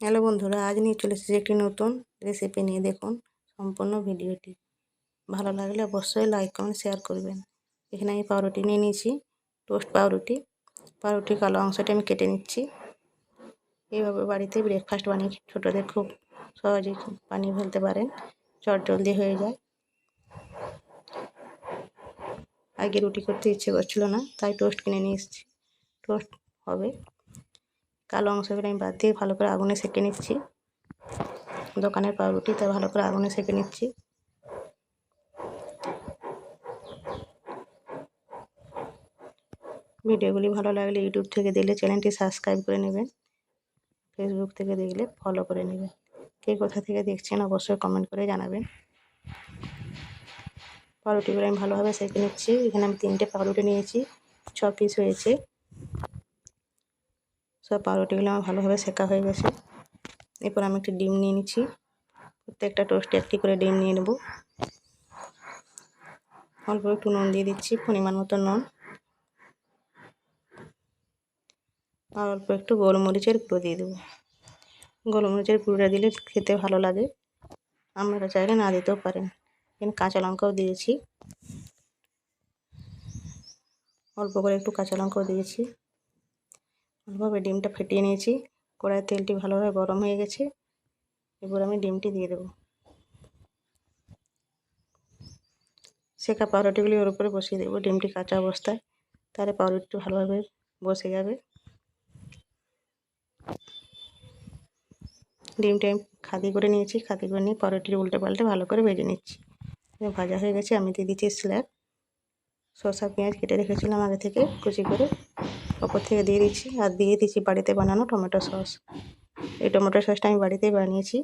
Hello বন্ধুরা, আজ নিয়ে চলে এসেছি একটি নতুন রেসিপি নিয়ে। দেখুন, সম্পূর্ণ ভিডিওটি। ভালো লাগলে অবশ্যই লাইক কমেন্ট শেয়ার করবেন। এখানে আমি পাউরুটি নিয়ে নিয়েছি টোস্ট পাউরুটি। পাউরুটির কালো অংশটি আমি কেটে নিচ্ছি। এইভাবে বাড়িতে ব্রেকফাস্ট বানিয়ে ছোটোদের খুব সহজেই বানিয়ে ফেলতে পারেন। চট জলদি হয়ে যায়। আগে রুটি করতে ইচ্ছে করছিল না, তাই টোস্ট কিনে নিয়ে এসেছি। টোস্ট হবে। কালো অংশগুলো আমি বাদ দিয়ে ভালো করে আগুনে সেঁকে নিচ্ছি। দোকানের পাউরুটি তাই ভালো করে আগুনে সেঁকে নিচ্ছি। ভিডিওগুলি ভালো লাগলে ইউটিউব থেকে দেখলে চ্যানেলটি সাবস্ক্রাইব করে নেবেন। ফেসবুক থেকে দেখলে ফলো করে নেবেন। কে কোথা থেকে দেখছেন অবশ্যই কমেন্ট করে জানাবেন। পাউরুটিগুলো আমি ভালোভাবে সেঁকে নিচ্ছি। এখানে আমি তিনটে পাউরুটি নিয়েছি। ছ পিস হয়েছে। সব পাউরুটিগুলো আমার ভালোভাবে সেকা হয়ে গেছে। এরপর আমি একটি ডিম নিয়ে নিচ্ছি। প্রত্যেকটা টোস্টে একটি করে ডিম নিয়ে নেব। অল্প একটু নুন দিয়ে দিচ্ছি, পরিমাণ মতো নুন। আর অল্প একটু গোলমরিচের গুঁড়ো দিয়ে দেবো। গোলমরিচের গুঁড়োটা দিলে খেতে ভালো লাগে। আপনারা চাইলে না দিতেও পারেন। এখানে কাঁচা লঙ্কাও দিয়েছি। অল্প করে একটু কাঁচা লঙ্কাও দিয়েছি। ভালোভাবে ডিমটা ফেটিয়ে নিয়েছি। কড়াইয়ের তেলটি ভালোভাবে গরম হয়ে গেছে। এবার আমি ডিমটি দিয়ে দেবো। সেকা পাউরুটিগুলি ওর উপরে বসিয়ে দেবো ডিমটি কাঁচা অবস্থায়। তাহলে পাউরুটিটি ভালোভাবে বসে যাবে। ডিমটা আমি খাদি করে নিয়েছি। খাদি করে নিয়ে পাউরুটির উল্টে পাল্টে ভালো করে ভেজে নিচ্ছি। ভাজা হয়ে গেছে। আমি দিয়ে দিচ্ছি স্ল্যাব। শসা, পেঁয়াজ কেটে রেখেছিলাম আগে থেকে কুচি করে। ওপর থেকে দিয়ে দিচ্ছি। আর দিয়ে দিচ্ছি বাড়িতে বানানো টমেটো সস। এই টমেটো সসটা আমি বাড়িতেই বানিয়েছি।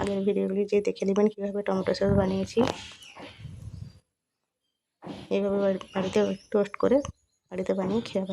আগের ভিডিওগুলি যে দেখে নেবেন কীভাবে টমেটো সস বানিয়েছি। এইভাবে বাড়িতে টোস্ট করে বাড়িতে বানিয়ে খেয়ে